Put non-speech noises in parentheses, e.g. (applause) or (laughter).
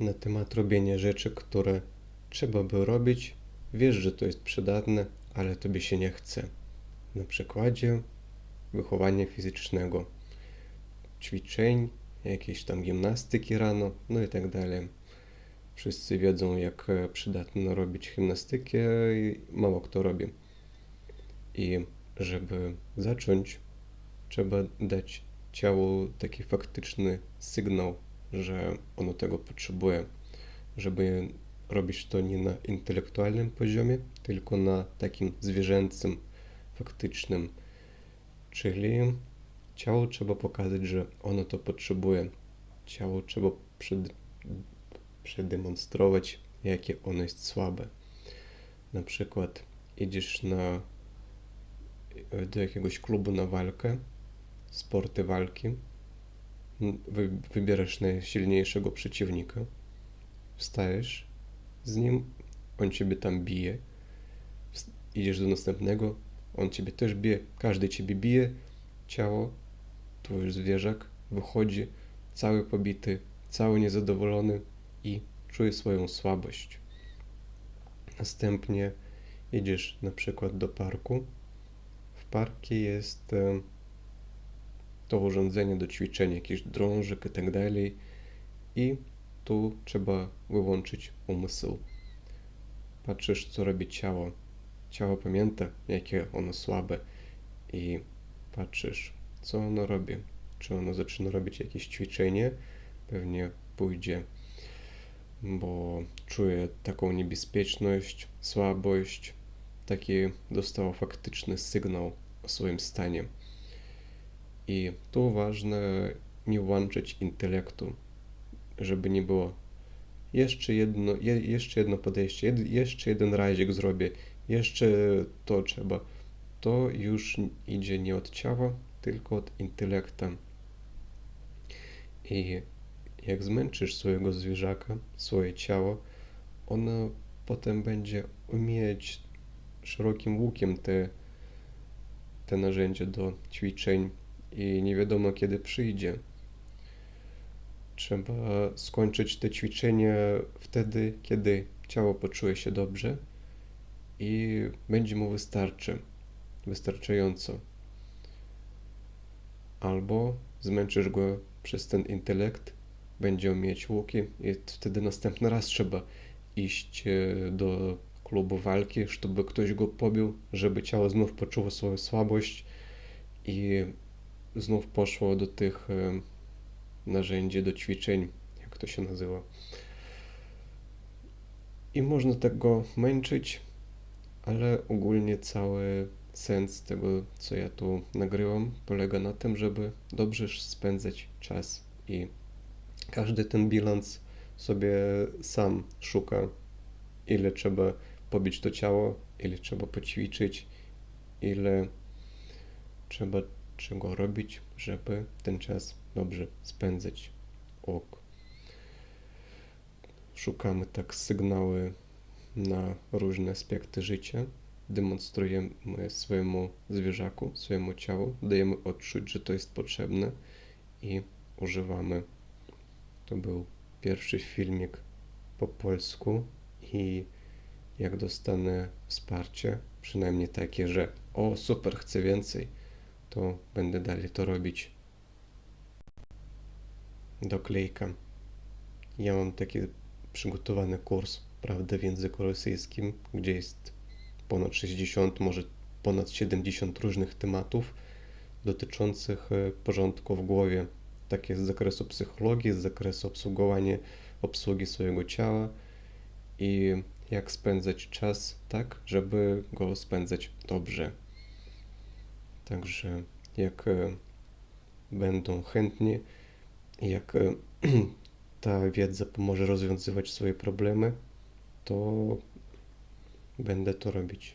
na temat robienia rzeczy, które trzeba by robić. Wiesz, że to jest przydatne, ale tobie się nie chce. Na przykładzie wychowania fizycznego, ćwiczeń, jakiejś tam gimnastyki rano, no i tak dalej. Wszyscy wiedzą, jak e, przydatno robić gimnastykę, i mało kto robi. I żeby zacząć, trzeba dać ciału taki faktyczny sygnał, że ono tego potrzebuje, żeby robić to nie na intelektualnym poziomie, tylko na takim zwierzęcym, faktycznym. Czyli ciału trzeba pokazać, że ono to potrzebuje. Ciału trzeba przed, przedemonstrować, jakie ono jest słabe. Na przykład idziesz na, do jakiegoś klubu na walkę, sporty walki, wybierasz najsilniejszego przeciwnika, wstajesz z nim, on ciebie tam bije, idziesz do następnego, on ciebie też bije, każdy ciebie bije, ciało, twój zwierzak wychodzi cały pobity, cały niezadowolony i czuje swoją słabość. Następnie idziesz na przykład do parku. W parku jest to urządzenie do ćwiczenia, jakiś drążek i tak dalej. I tu trzeba wyłączyć umysł. Patrzysz, co robi ciało. Ciało pamięta, jakie ono słabe i patrzysz, co ono robi. Czy ono zaczyna robić jakieś ćwiczenie? Pewnie pójdzie, bo czuje taką niebezpieczność, słabość. Taki dostał faktyczny sygnał o swoim stanie. I tu ważne nie włączyć intelektu, żeby nie było jeszcze jedno, je, jeszcze jedno podejście, jed, jeszcze jeden razik zrobię, jeszcze to trzeba. To już idzie nie od ciała, tylko od intelekta. I jak zmęczysz swojego zwierzaka, swoje ciało, ono potem będzie umieć szerokim łukiem te, te narzędzia do ćwiczeń i nie wiadomo kiedy przyjdzie. Trzeba skończyć te ćwiczenia wtedy, kiedy ciało poczuje się dobrze i będzie mu wystarczy, wystarczająco. Albo zmęczysz go przez ten intelekt, będzie umieć łuki i wtedy następny raz trzeba iść e, do klubu walki, żeby ktoś go pobił, żeby ciało znów poczuło swoją słabość i znów poszło do tych e, narzędzi, do ćwiczeń, jak to się nazywa. I można tego męczyć, ale ogólnie cały sens tego, co ja tu nagrywam, polega na tym, żeby dobrze spędzać czas i każdy ten bilans sobie sam szuka, ile trzeba pobić to ciało, ile trzeba poćwiczyć, ile trzeba czego robić, żeby ten czas dobrze spędzać. Ok. Szukamy tak sygnały na różne aspekty życia, demonstrujemy swojemu zwierzaku, swojemu ciału, dajemy odczuć, że to jest potrzebne i używamy. To był pierwszy filmik po polsku i jak dostanę wsparcie, przynajmniej takie, że o super, chcę więcej, to będę dalej to robić. Doklejka. Ja mam taki przygotowany kurs, prawda, w języku rosyjskim, gdzie jest ponad 60, może ponad 70 różnych tematów dotyczących e, porządku w głowie. Takie z zakresu psychologii, z zakresu obsługowania, obsługi swojego ciała i jak spędzać czas tak, żeby go spędzać dobrze. Także jak e, będą chętni, jak e, (clears throat) ta wiedza pomoże rozwiązywać swoje problemy, to będę to robić.